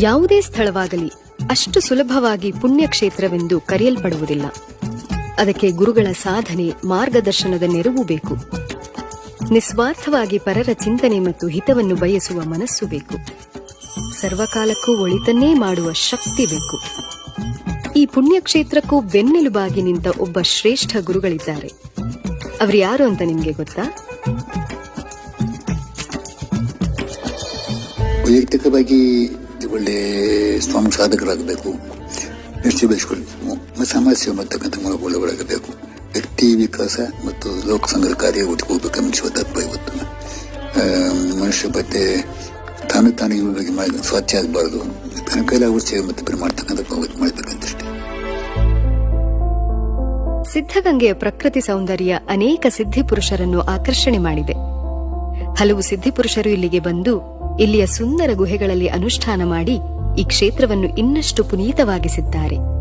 ಯಾವುದೇ ಸ್ಥಳವಾಗಲಿ ಅಷ್ಟು ಸುಲಭವಾಗಿ ಪುಣ್ಯಕ್ಷೇತ್ರವೆಂದು ಕರೆಯಲ್ಪಡುವುದಿಲ್ಲ. ಅದಕ್ಕೆ ಗುರುಗಳ ಸಾಧನೆ, ಮಾರ್ಗದರ್ಶನದ ನೆರವು ಬೇಕು. ನಿಸ್ವಾರ್ಥವಾಗಿ ಪರರ ಚಿಂತನೆ ಮತ್ತು ಹಿತವನ್ನು ಬಯಸುವ ಮನಸ್ಸು ಬೇಕು. ಸರ್ವಕಾಲಕ್ಕೂ ಒಳಿತನ್ನೇ ಮಾಡುವ ಶಕ್ತಿ ಬೇಕು. ಈ ಪುಣ್ಯಕ್ಷೇತ್ರಕ್ಕೂ ಬೆನ್ನೆಲುಬಾಗಿ ನಿಂತ ಒಬ್ಬ ಶ್ರೇಷ್ಠ ಗುರುಗಳಿದ್ದಾರೆ. ಅವರು ಯಾರು ಅಂತ ನಿಮಗೆ ಗೊತ್ತಾ? ವೈಯಕ್ತಿಕವಾಗಿ ಒಳ್ಳೆ ಸ್ವಾಮಿ ಸಾಧಕರಾಗಬೇಕು. ನಿಶ್ಚಯ ಬೆಳೆಸ್ಕೊಳ್ಬೇಕು. ಮತ್ತು ಸಮಾಜ ಸೇವೆ ಮಾಡ್ತಕ್ಕಂಥ ವ್ಯಕ್ತಿ ವಿಕಾಸ ಮತ್ತು ಲೋಕ ಸಂಘದ ಕಾರ್ಯ ಒದಗಬೇಕೆಂಬ ಶಿವತತ್ವ ಇವತ್ತು. ಆ, ಮನುಷ್ಯ ಮತ್ತೆ ತಾನು ತಾನು ಇವ್ರ ಬಗ್ಗೆ ಮಾಡಿ ಸ್ವಚ್ಛ ಆಗಬಾರ್ದು. ತನ್ನ ಕೈಲಾಗುವ ಸೇವೆ ಮತ್ತೆ ಮಾಡ್ತಕ್ಕಂಥ ಮಾಡಬೇಕಂತಷ್ಟೇ ಸಿದ್ಧಗಂಗೆಯ ಪ್ರಕೃತಿ ಸೌಂದರ್ಯ ಅನೇಕ ಸಿದ್ಧಿಪುರುಷರನ್ನು ಆಕರ್ಷಣೆ ಮಾಡಿದೆ. ಹಲವು ಸಿದ್ಧಿಪುರುಷರು ಇಲ್ಲಿಗೆ ಬಂದು ಇಲ್ಲಿಯ ಸುಂದರ ಗುಹೆಗಳಲ್ಲಿ ಅನುಷ್ಠಾನ ಮಾಡಿ ಈ ಕ್ಷೇತ್ರವನ್ನು ಇನ್ನಷ್ಟು ಪುನೀತವಾಗಿಸಿದ್ದಾರೆ.